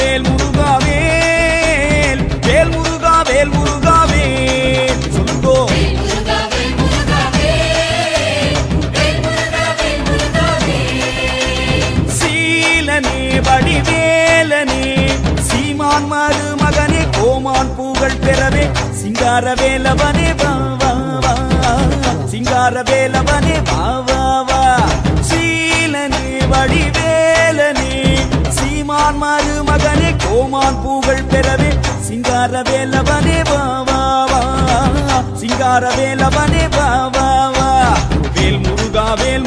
வேல் முருகா வேல் வேல் முருகா வேல் முருகா வேல். சொல்லுங்கோ. சீலனே வடிவேலனே சீமான் மருமகனே கோமான் பூகள் பெறவே சிங்கார வேலவனே வா சிங்கார வேலவனே வா. கோமான் புகழ் பெறவே சிங்கார வேலவனே பாவா சிங்கார வேலவனே பாவா வேல் முருகா வேல் முருகா வேல்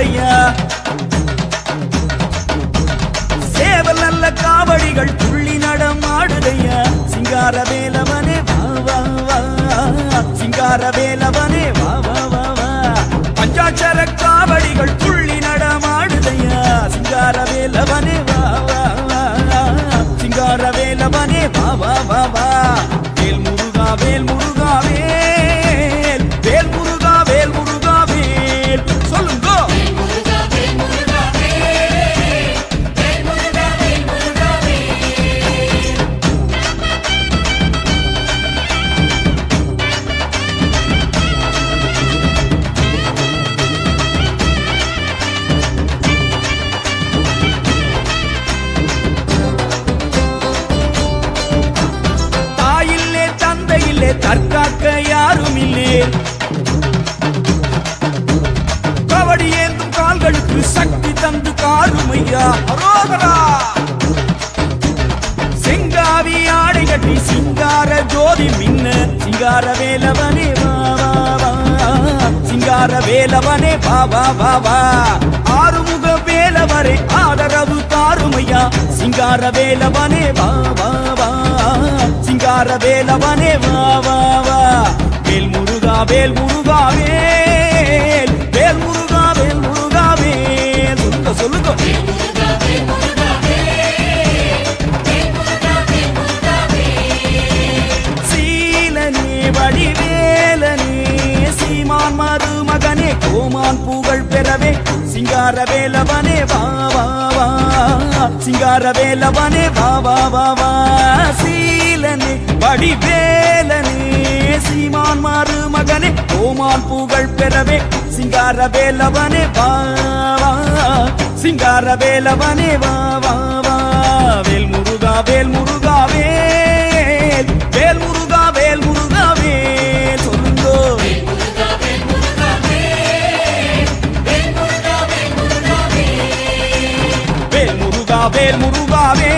இல்லையா? சேவல் நல்ல காவடிகள் துள்ளி நடமாடுதையா? சிங்கார வேலவனே வா வா சிங்கார வேலவனே வா வா வா வா. பஞ்சாட்சர காவடிகள் துள்ளி நடமாடுதையா? சிங்கார வேலவனே வா வா வா. சிங்கார வேலவனே வா வா வா வா. வேல் முருகா வேல் முருகா சக்தி தந்து காருமையா அரோகரா. செங்காவி ஆடை கட்டி சிங்கார ஜோதி மின்ன சிங்கார வேலவனே வா சிங்கார வேலவனே வா வா வா வா. ஆறுமுக வேலவரே ஆதரவு தாருமையா சிங்கார வேலவனே வா வா வா. சிங்கார வேலவனே வா வா வா. வேல் முருகா வேல் முருகா மகனே கோமான் புகழ் பெறவே சிங்கார வேலவனே வா வா வா. சிங்கார வேலவனே வா வா வா வா. சீலனே வடிவேலனே சீமான் மாறு மகனே கோமான் புகழ் பெறவே சிங்கார வேலவனே வா வா. சிங்கார வேலவனே வா வா வா. வேல் முருகா வேல் முருகா முருகாவேல் முருகாவே